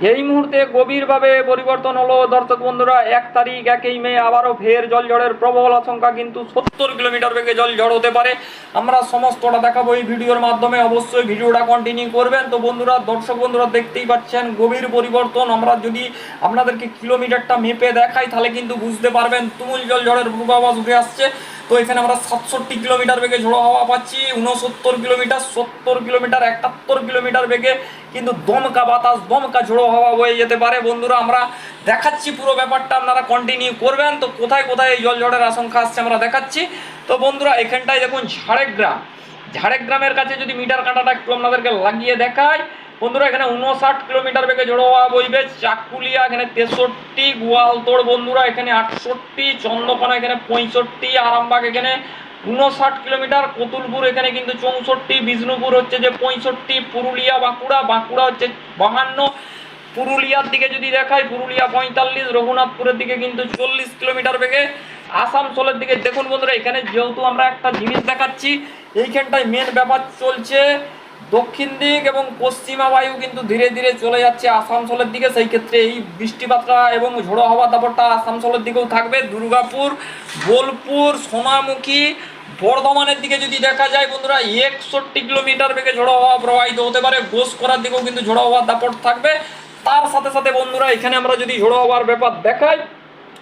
এই মুহূর্তে গভীরভাবে পরিবর্তন হলো। দর্শক বন্ধুরা, এক তারিখ একই মে, আবারও ফের জল ঝড়ের প্রবল আশঙ্কা কিন্তু সত্তর কিলোমিটার বেগে জল ঝড় হতে পারে। আমরা সমস্তটা দেখাবো এই ভিডিওর মাধ্যমে। অবশ্যই ভিডিওটা কন্টিনিউ করবেন। তো বন্ধুরা, দর্শক বন্ধুরা দেখতেই পাচ্ছেন গভীর পরিবর্তন। আমরা যদি আপনাদেরকে কিলোমিটারটা মেপে দেখাই, তাহলে কিন্তু বুঝতে পারবেন তুমুল জল ঝড়ের পূর্বাভাস উঠে আসছে। তো এখানে আমরা সাতষট্টি কিলোমিটার বেগে ঝোড়ো হাওয়া পাচ্ছি উনসত্তর কিলোমিটার, সত্তর কিলোমিটার, একাত্তর কিলোমিটার বেগে কিন্তু দমকা বাতাস, দমকা ঝোড়ো হাওয়া বয়ে যেতে পারে। বন্ধুরা, আমরা দেখাচ্ছি পুরো ব্যাপারটা। আপনারা কন্টিনিউ করবেন। তো কোথায় কোথায় এই জল ঝড়ের আশঙ্কা আসছে আমরা দেখাচ্ছি। তো বন্ধুরা, এখানটায় দেখুন ঝাড়গ্রাম। ঝাড়গ্রামের কাছে যদি মিটার কাঁটাটা একটু আপনাদেরকে লাগিয়ে দেখায় বন্ধুরা, এখানে উনষাট কিলোমিটার বেগে ঝোড়ো হওয়া বইবে। চাকুলিয়া, এখানে তেষট্টি। গোয়ালতোড়, বন্ধুরা, এখানে আটষট্টি। চন্দ্রকোনা, এখানে পঁয়ষট্টি। আরামবাগ, এখানে উনষাট কিলোমিটার কতুলপুর, এখানে কিন্তু চৌষট্টি, বিষ্ণুপুর হচ্ছে যে পঁয়ষট্টি, পুরুলিয়া, বাঁকুড়া বাঁকুড়া হচ্ছে বাহান্ন। পুরুলিয়ার দিকে যদি দেখাই, পুরুলিয়া পঁয়তাল্লিশ, রঘুনাথপুরের দিকে কিন্তু চল্লিশ কিলোমিটার বেগে। আসানসোলের দিকে দেখুন বন্ধুরা, এখানে যেহেতু আমরা একটা জিনিস দেখাচ্ছি, এইখানটায় মেন ব্যাপার চলছে দক্ষিণ দিক এবং পশ্চিমা বায়ু কিন্তু ধীরে ধীরে চলে যাচ্ছে আসানসোলের দিকে। সেই ক্ষেত্রে এই বৃষ্টিপাতটা এবং ঝোড়ো হওয়া দাপটটা আসানসোলের দিকেও থাকবে। দুর্গাপুর, বোলপুর, সোনামুখী বর্ধমানের দিকে যদি দেখা যায় বন্ধুরা, একষট্টি কিলোমিটার বেগে ঝোড়ো হওয়া প্রবাহিত হতে পারে। গোস করার দিকেও কিন্তু ঝোড়ো হওয়ার দাপট থাকবে। তার সাথে সাথে বন্ধুরা, এখানে আমরা যদি ঝোড়ো হওয়ার ব্যাপার দেখাই,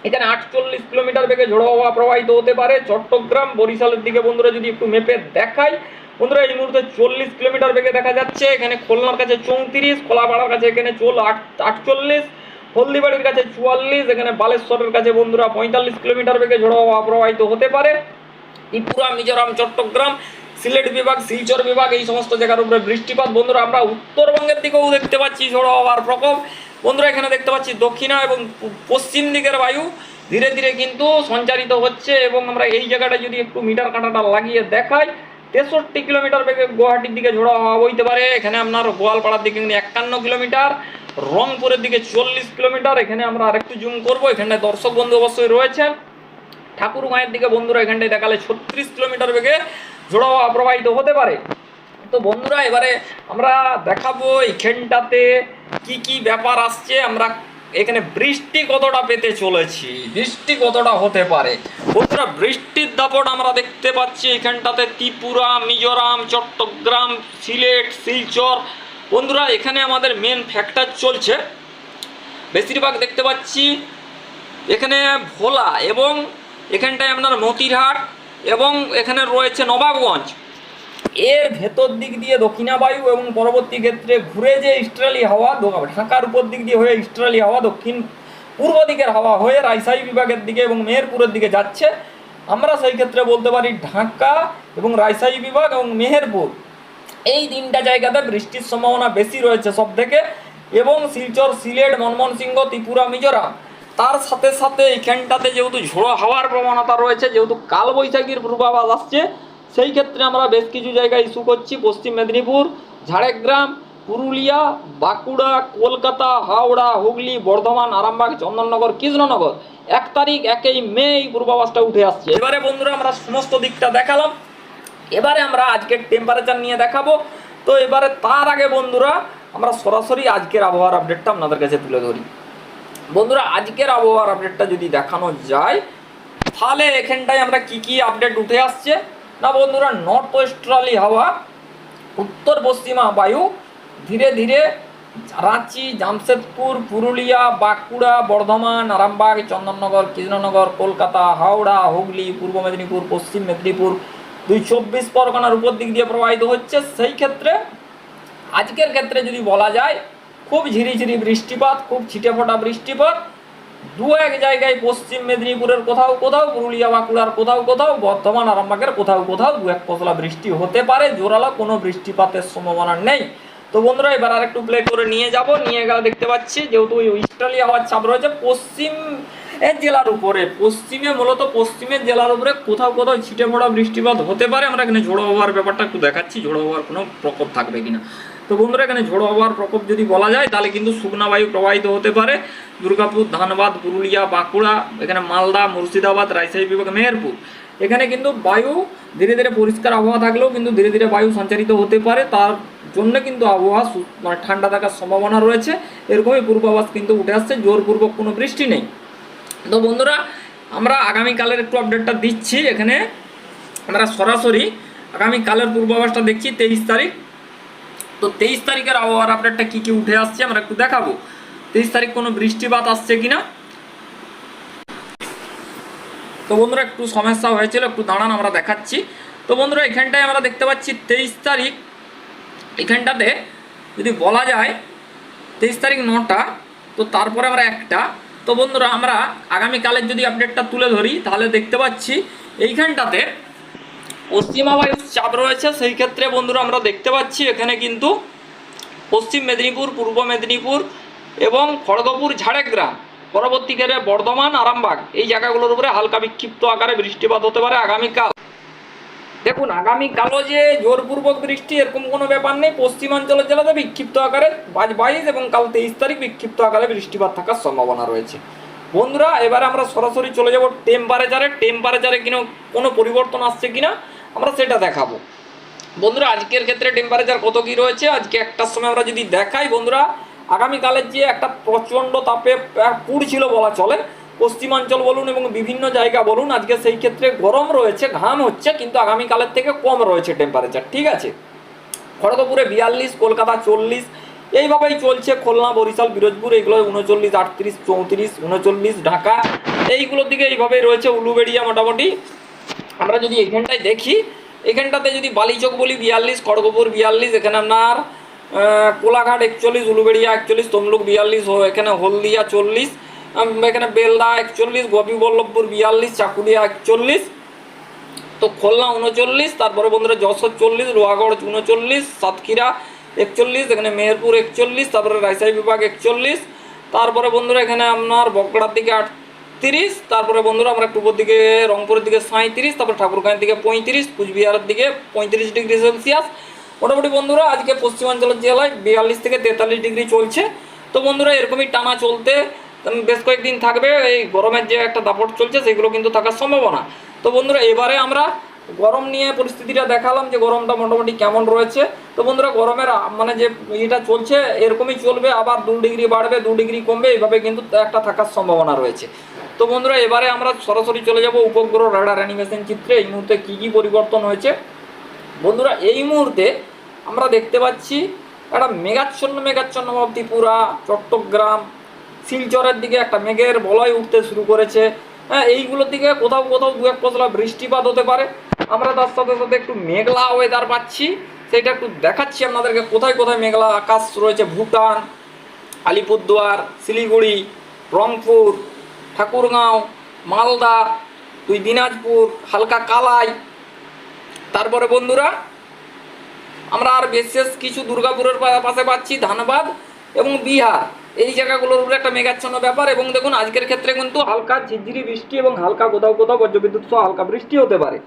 এখানে আটচল্লিশ কিলোমিটার বেগে ঝোড়ো হওয়া প্রবাহিত হতে পারে। চট্টগ্রাম, বরিশালের দিকে বন্ধুরা যদি একটু মেপে দেখাই, বন্ধুরা, এই মুহূর্তে চল্লিশ কিলোমিটার বেগে দেখা যাচ্ছে। এখানে খুলনার কাছে চৌত্রিশ, খোলাপাড়ার কাছে এখানে চল আট, আটচল্লিশ, হলদিবাড়ির কাছে চুয়াল্লিশ, এখানে বালেশ্বরের কাছে বন্ধুরা পঁয়তাল্লিশ কিলোমিটার বেগে ঝোড়ো হওয়া প্রবাহিত হতে পারে। ত্রিপুরা মিজোরাম, চট্টগ্রাম, সিলেট বিভাগ, শিলচর বিভাগ, এই সমস্ত জায়গার উপরে বৃষ্টিপাত। বন্ধুরা, আমরা উত্তরবঙ্গের দিকেও দেখতে পাচ্ছি ঝোড়ো হওয়ার প্রকোপ। বন্ধুরা, এখানে দেখতে পাচ্ছি দক্ষিণা এবং পশ্চিম দিকের বায়ু ধীরে ধীরে কিন্তু সঞ্চারিত হচ্ছে এবং আমরা এই জায়গাটা যদি একটু মিটার কাঁটাটা লাগিয়ে দেখাই, তেষট্টি কিলোমিটার বেগে গুয়াহাটির দিকে ঝোড়ো হওয়া বইতে পারে। এখানে আপনার গোয়ালপাড়ার দিকে একান্ন কিলোমিটার, রংপুরের দিকে চল্লিশ কিলোমিটার। এখানে আমরা আরেকটু জুম করব। এখানে দর্শক বন্ধু অবশ্যই রয়েছেন। ঠাকুর মায়ের দিকে বন্ধুরা এখানটায় দেখালে ছত্রিশ কিলোমিটার বেগে হাওয়া প্রবাহিত হতে পারে। তো বন্ধুরা, এবারে আমরা দেখাবো এইখানটাতে কি কি ব্যাপার আসছে। আমরা এখানে বৃষ্টি কতটা পেতে চলেছি, বৃষ্টি কতটা হতে পারে। বন্ধুরা, বৃষ্টির দাপট আমরা দেখতে পাচ্ছি এখানটাতে ত্রিপুরা, মিজোরাম, চট্টগ্রাম, সিলেট, শিলচর। বন্ধুরা, এখানে আমাদের মেন ফ্যাক্টর চলছে। বেশিরভাগ দেখতে পাচ্ছি এখানে ভোলা এবং এখানটায় আপনার মতিরহাট এবং এখানে রয়েছে নবাবগঞ্জ। এর ভেতর দিক দিয়ে দক্ষিণা বায়ু এবং পরবর্তী ক্ষেত্রে ঘুরে যে ইস্ট্রালি হাওয়া ঢাকার উপর দিক দিয়ে হয়ে ইস্ট্রালি হাওয়া, দক্ষিণ পূর্ব দিকের হাওয়া হয়ে রাজশাহী বিভাগের দিকে এবং মেহেরপুরের দিকে যাচ্ছে। আমরা সেই ক্ষেত্রে বলতে পারি ঢাকা এবং রাজশাহী বিভাগ এবং মেহেরপুর। এই তিনটা জায়গাতে বৃষ্টির সম্ভাবনা বেশি রয়েছে সব থেকে এবং শিলচর, সিলেট ময়মনসিংহ ত্রিপুরা, মিজোরাম। তার সাথে সাথে এইখানটাতে যেহেতু ঝোড়ো হাওয়ার প্রবণতা রয়েছে, যেহেতু কালবৈশাখীর পূর্বাভাস আসছে, সেই ক্ষেত্রে আমরা বেশ কিছু জায়গায় ইস্যু করছি। পশ্চিম মেদিনীপুর, ঝাড়গ্রাম, পুরুলিয়া, বাঁকুড়া, কলকাতা, হাওড়া, হুগলি, বর্ধমান, আরামবাগ, চন্দননগর, কৃষ্ণনগর। এক তারিখ, একই মে এই পূর্বাভাসটা উঠে আসছে। এবারে বন্ধুরা, আমরা সমস্ত দিকটা দেখালাম। এবারে আমরা আজকের টেম্পারেচার নিয়ে দেখাবো। তো এবারে তার আগে বন্ধুরা, আমরা সরাসরি আজকের আবহাওয়ার আপডেটটা আপনাদের কাছে তুলে ধরি। বন্ধুরা, আজকের আবহাওয়ার আপডেটটা যদি দেখানো যায়, তাহলে এখানটায় আমরা কি কি আপডেট উঠে আসছে? না বন্ধুরা নর্থ ওয়েস্ট্রালি হাওয়া, উত্তর পশ্চিমা বায়ু, ধীরে ধীরে রাঁচি, জামশেদপুর, পুরুলিয়া, বাঁকুড়া, বর্ধমান, আরামবাগ, চন্দননগর, কৃষ্ণনগর, কলকাতা, হাওড়া, হুগলি, পূর্ব মেদিনীপুর, পশ্চিম মেদিনীপুর, দুই চব্বিশ পরগনার উপর দিক দিয়ে প্রবাহিত হচ্ছে। সেই ক্ষেত্রে, আজকের ক্ষেত্রে যদি বলা যায় খুব ঝিরিঝিরি বৃষ্টিপাত, খুব ছিটে ফোটা বৃষ্টিপাত। দু এক জায়গায় পশ্চিম মেদিনীপুরের কোথাও কোথাও, পুরুলিয়া, বাঁকুড়ার কোথাও কোথাও, বর্ধমান, আরামবাগের কোথাও কোথাও দু এক পশলা বৃষ্টি হতে পারে, জোরালো কোনো বৃষ্টিপাতের সম্ভাবনা নেই। তো বন্ধুরা, এবার আরেকটু প্লে করে নিয়ে যাব, নিয়ে গেলে দেখতে পাচ্ছি যেহেতু ওই ইস্টার্লি হওয়ার চাপ রয়েছে, পশ্চিম জেলার উপরে, পশ্চিমে, মূলত পশ্চিমের জেলার উপরে কোথাও কোথাও ছিটে ফোটা বৃষ্টিপাত হতে পারে। আমরা এখানে ঝোড়ো হওয়ার ব্যাপারটা একটু দেখাচ্ছি ঝোড়ো হওয়ার কোনো প্রকোপ থাকবে কিনা। তো বন্ধুরা, এখানে ঝোড়ো আবহাওয়ার প্রকোপ যদি বলা যায়, তাহলে কিন্তু শুকনা বায়ু প্রবাহিত হতে পারে। দুর্গাপুর, ধানবাদ, পুরুলিয়া, বাঁকুড়া, এখানে মালদা, মুর্শিদাবাদ, রাজশাহী বিভাগ, মেহেরপুর। এখানে কিন্তু বায়ু ধীরে ধীরে পরিষ্কার আবহাওয়া থাকলেও কিন্তু ধীরে ধীরে বায়ু সঞ্চারিত হতে পারে। তার জন্য কিন্তু আবহাওয়া মানে ঠান্ডা থাকার সম্ভাবনা রয়েছে। এরকমই পূর্বাভাস কিন্তু উঠে আসছে, জোরপূর্বক কোনো বৃষ্টি নেই। তো বন্ধুরা, আমরা আগামীকালের একটু আপডেটটা দিচ্ছি। এখানে আমরা সরাসরি আগামীকালের পূর্বাভাসটা দেখছি, তেইশ তারিখ। তো তেইশ তারিখের আবহাওয়ার আপডেটটা কী কী উঠে আসছে আমরা একটু দেখাবো। তেইশ তারিখ কোনো বৃষ্টিপাত আসছে কিনা? তো বন্ধুরা, একটু সমস্যা হয়েছিল, একটু দাঁড়ান, আমরা দেখাচ্ছি। তো বন্ধুরা, এখানটায় আমরা দেখতে পাচ্ছি তেইশ তারিখ। এখানটাতে যদি বলা যায়, তেইশ তারিখ নটা, তো তারপরে আমরা একটা। তো বন্ধুরা, আমরা আগামীকালের যদি আপডেটটা তুলে ধরি, তাহলে দেখতে পাচ্ছি এইখানটাতে পশ্চিমা বায়ুর চাপ রয়েছে, সেই ক্ষেত্রে বন্ধুরা আমরা দেখতে পাচ্ছি এখানে কিন্তু পশ্চিম মেদিনীপুর, পূর্ব মেদিনীপুর এবং খড়গপুর, ঝাড়গ্রাম পরবর্তীকালে বর্ধমান, আরামবাগ। এই জায়গাগুলোর উপরে হালকা বিক্ষিপ্ত আকারে বৃষ্টিপাত হতে পারে আগামীকাল। দেখুন, আগামীকালও যে জোরপূর্বক বৃষ্টি, এরকম কোনো ব্যাপার নেই। পশ্চিমাঞ্চলের জেলাতে বিক্ষিপ্ত আকারে আজ বাইশ এবং কাল তেইশ তারিখ বিক্ষিপ্ত আকারে বৃষ্টিপাত থাকার সম্ভাবনা রয়েছে। বন্ধুরা, এবারে আমরা সরাসরি চলে যাব টেম্পারেচারে টেম্পারেচারে কিনা কোনো পরিবর্তন আসছে কিনা? আমরা সেটা দেখাবো। বন্ধুরা, আজকের ক্ষেত্রে টেম্পারেচার কত কি রয়েছে? আজকে একটার সময় আমরা যদি দেখাই, বন্ধুরা, আগামীকালের যে একটা প্রচণ্ড তাপে পুড়ছিল বলা চলে, পশ্চিমাঞ্চল বলুন এবং বিভিন্ন জায়গা বলুন, আজকে সেই ক্ষেত্রে গরম রয়েছে, ঘাম হচ্ছে, কিন্তু আগামীকালের থেকে কম রয়েছে টেম্পারেচার ঠিক আছে? খড়গপুরে বিয়াল্লিশ, কলকাতা চল্লিশ, এইভাবেই চলছে খুলনা, বরিশাল পিরোজপুর এগুলো উনচল্লিশ, আটত্রিশ, চৌত্রিশ, উনচল্লিশ, ঢাকা, এইগুলোর দিকে এইভাবেই রয়েছে, উলুবেড়িয়া মোটামুটি। আমরা যদি এখানটায় দেখি, এখানটাতে যদি বালিচক বলি বিয়াল্লিশ, খড়গপুর বিয়াল্লিশ, এখানে আপনার কোলাঘাট একচল্লিশ, উলুবেড়িয়া একচল্লিশ, তমলুক বিয়াল্লিশ এখানে হলদিয়া চল্লিশ এখানে বেলদা একচল্লিশ, গোপীবল্লভপুর বিয়াল্লিশ, চাকুলিয়া একচল্লিশ, তো খুলনা উনচল্লিশ, তারপরে বন্ধুরা যশোর চল্লিশ, লোহাগড় উনচল্লিশ, সাতক্ষীরা একচল্লিশ, এখানে মেহেরপুর একচল্লিশ, তারপরে রাজশাহী বিভাগ একচল্লিশ, তারপরে বন্ধুরা এখানে আপনার বকড়ার দিকে আটত্রিশ তারপরে বন্ধুরা আমরা একটু উপর দিকে, রংপুরের দিকে সাঁত্রিশ তারপরে ঠাকুরগাঁয়ের দিকে পঁয়ত্রিশ, কুচবিহারের দিকে পঁয়ত্রিশ ডিগ্রি সেলসিয়াস। মোটামুটি বন্ধুরা, আজকে পশ্চিমাঞ্চলের জেলায় বিয়াল্লিশ থেকে তেতাল্লিশ ডিগ্রি চলছে। তো বন্ধুরা, এরকমই টানা চলতে বেশ কয়েকদিন থাকবে, এই গরমের যে একটা দাপট চলছে, সেগুলো কিন্তু থাকার সম্ভাবনা। তো বন্ধুরা, এবারে আমরা গরম নিয়ে পরিস্থিতিটা দেখালাম যে গরমটা মোটামুটি কেমন রয়েছে। তো বন্ধুরা, গরমের মানে যে ইয়েটা চলছে, এরকমই চলবে, আবার দু ডিগ্রি বাড়বে, দু ডিগ্রি কমবে, এইভাবে কিন্তু একটা থাকার সম্ভাবনা রয়েছে। তো বন্ধুরা, এবারে আমরা সরাসরি চলে যাব উপগ্রহ রাডার অ্যানিমেশন চিত্রে। এই মুহূর্তে কী কী পরিবর্তন হয়েছে? বন্ধুরা, এই মুহূর্তে আমরা দেখতে পাচ্ছি একটা মেঘাচ্ছন্ন মেঘাচ্ছন্ন ভাব ত্রিপুরা চট্টগ্রাম, শিলচরের দিকে একটা মেঘের বলয় উঠতে শুরু করেছে। হ্যাঁ এইগুলোর দিকে কোথাও কোথাও দু এক পশলা বৃষ্টিপাত হতে পারে। আমরা তার সাথে সাথে একটু মেঘলা ওয়েদার পাচ্ছি। সেটা একটু দেখাচ্ছি আপনাদেরকে, কোথায় কোথায় মেঘলা আকাশ রয়েছে। ভুটান, আলিপুরদুয়ার, শিলিগুড়ি, রংপুর ঠাকুরগাঁও, মালদা, দুই দিনাজপুর, হালকা কালাই। তারপরে বন্ধুরা, আমরা আর বিশেষ কিছু দুর্গাপুরের পাশে পাচ্ছি ধানবাদ এবং বিহার। এই জায়গাগুলোর উপরে একটা মেঘাচ্ছন্ন ব্যাপার এবং দেখুন আজকের ক্ষেত্রে কিন্তু হালকা ঝিরঝিরি বৃষ্টি এবং হালকা কোথাও কোথাও বজ্রবিদ্যুৎ সহ হালকা বৃষ্টি হতে পারে।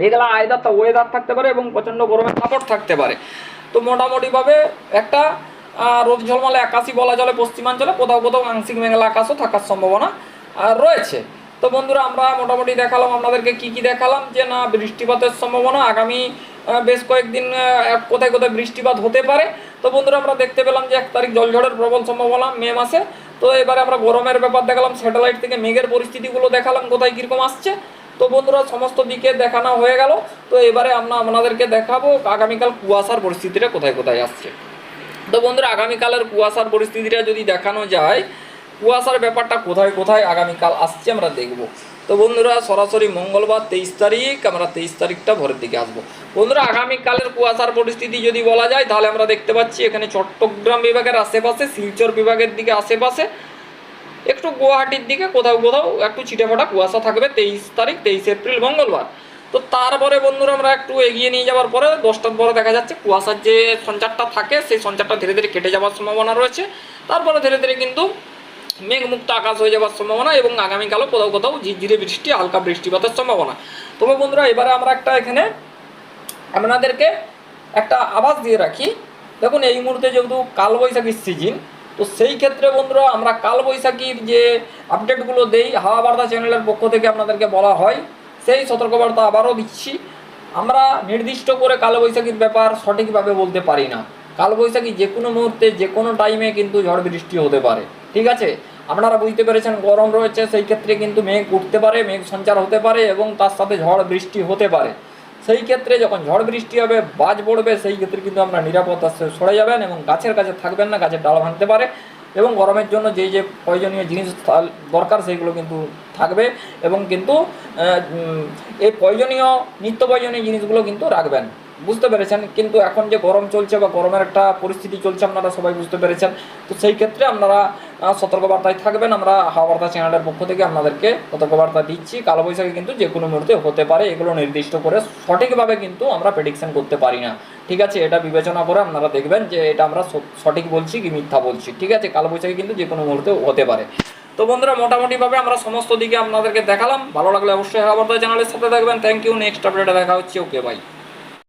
মেঘলা আয়দার ওয়েদার থাকতে পারে এবং প্রচণ্ড গরমের কাপড় থাকতে পারে। তো মোটামুটিভাবে একটা রোদ ঝলমলে আকাশই বলা চলে, পশ্চিমাঞ্চলে কোথাও কোথাও আংশিক মেঘলা আকাশও থাকার সম্ভাবনা রয়েছে। তো বন্ধুরা, আমরা মোটামুটি দেখালাম, আপনাদেরকে কি কি দেখালাম, যে না, বৃষ্টিপাতের সম্ভাবনা, আগামী বেশ কয়েকদিন কোথায় কোথায় বৃষ্টিপাত হতে পারে। তো বন্ধুরা, আমরা দেখতে পেলাম যে এক তারিখ জলঝড়ের প্রবল সম্ভাবনা মে মাসে। তো এবারে আমরা গরমের ব্যাপার দেখালাম, স্যাটেলাইট থেকে মেঘের পরিস্থিতিগুলো দেখালাম, কোথায় কীরকম আসছে। তো বন্ধুরা, সমস্ত দিকে দেখানো হয়ে গেল। তো এবারে আমরা আপনাদেরকে দেখাবো, আগামীকাল কুয়াশার পরিস্থিতিটা কোথায় কোথায় আসছে। তো বন্ধুরা, আগামীকালের কুয়াশার পরিস্থিতিটা যদি দেখানো যায়, কুয়াশার ব্যাপারটা কোথায় কোথায় আগামীকাল আসছে আমরা দেখব। তো বন্ধুরা, সরাসরি মঙ্গলবার তেইশ তারিখ, আমরা তেইশ তারিখটা ভোরের দিকে আসব। বন্ধুরা, আগামীকালের কুয়াশার পরিস্থিতি যদি বলা যায়, তাহলে আমরা দেখতে পাচ্ছি এখানে চট্টগ্রাম বিভাগের আশেপাশে, শিলচর বিভাগের দিকে আশেপাশে, একটু গুয়াহাটির দিকে কোথাও কোথাও একটু ছিটেফোঁটা কুয়াশা থাকবে তেইশ তারিখ, তেইশ এপ্রিল, মঙ্গলবার। তো তারপরে বন্ধুরা আমরা একটু এগিয়ে নিয়ে যাওয়ার পরে দশটার পরে দেখা যাচ্ছে কুয়াশার যে সঞ্চারটা থাকে, সেই সঞ্চারটা ধীরে ধীরে কেটে যাওয়ার সম্ভাবনা রয়েছে। তারপরে ধীরে ধীরে কিন্তু মেঘমুক্ত আকাশ হয়ে যাওয়ার সম্ভাবনা এবং আগামীকালও কোথাও কোথাও ঝিরঝিরে বৃষ্টি, হালকা বৃষ্টিপাতের সম্ভাবনা। তবে বন্ধুরা, এবারে আমরা একটা এখানে আপনাদেরকে একটা আভাস দিয়ে রাখি। দেখুন, এই মুহূর্তে যেহেতু কালবৈশাখীর সিজন তো সেই ক্ষেত্রে বন্ধুরা আমরা কালবৈশাখীর যে আপডেটগুলো দেই হাওয়া বার্তা চ্যানেলের পক্ষ থেকে আপনাদেরকে বলা হয়। সেই সতর্কবার্তা আবারও দিচ্ছি। আমরা নির্দিষ্ট করে কালবৈশাখীর ব্যাপার সঠিকভাবে বলতে পারি না। কালবৈশাখী যে কোনো মুহূর্তে, যে কোনো টাইমে কিন্তু ঝড় বৃষ্টি হতে পারে। ঠিক আছে? আপনারা বুঝতে পেরেছেন গরম রয়েছে, সেই ক্ষেত্রে কিন্তু মেঘ উঠতে পারে, মেঘ সঞ্চার হতে পারে এবং তার সাথে ঝড় বৃষ্টি হতে পারে। সেই ক্ষেত্রে যখন ঝড় বৃষ্টি হবে, বাজ পড়বে, সেই ক্ষেত্রে কিন্তু আপনারা নিরাপত্তা সরে যাবেন এবং গাছের কাছে থাকবেন না, গাছের ডাল ভাঙতে পারে। এবং গরমের জন্য যে যে প্রয়োজনীয় জিনিস দরকার সেগুলো কিন্তু থাকবে এবং কিন্তু এই প্রয়োজনীয়, নিত্য প্রয়োজনীয় জিনিসগুলো কিন্তু রাখবেন। বুঝতে পেরেছেন, কিন্তু এখন যে গরম চলছে বা গরমের একটা পরিস্থিতি চলছে, আপনারা সবাই বুঝতে পেরেছেন। তো সেই ক্ষেত্রে আপনারা সতর্কবার্তায় থাকবেন। আমরা হাওয়াবার্তা চ্যানেলের পক্ষ থেকে আপনাদেরকে সতর্কবার্তা দিচ্ছি। কালো কালবৈশাখী কিন্তু যে কোনো মুহূর্তে হতে পারে, এগুলো নির্দিষ্ট করে সঠিকভাবে কিন্তু আমরা প্রেডিকশন করতে পারি না। ঠিক আছে, এটা বিবেচনা করে আপনারা দেখবেন যে এটা আমরা সঠিক বলছি কি মিথ্যা বলছি। ঠিক আছে, কালো কালবৈশাখী কিন্তু যে কোনো মুহূর্তে হতে পারে। তো বন্ধুরা, মোটামুটিভাবে আমরা সমস্ত দিকে আপনাদেরকে দেখালাম। ভালো লাগলে অবশ্যই হাওয়াবার্তা চ্যানেলের সাথে থাকবেন। থ্যাংক ইউ নেক্সট আপডেটে দেখা হচ্ছে। Okay bye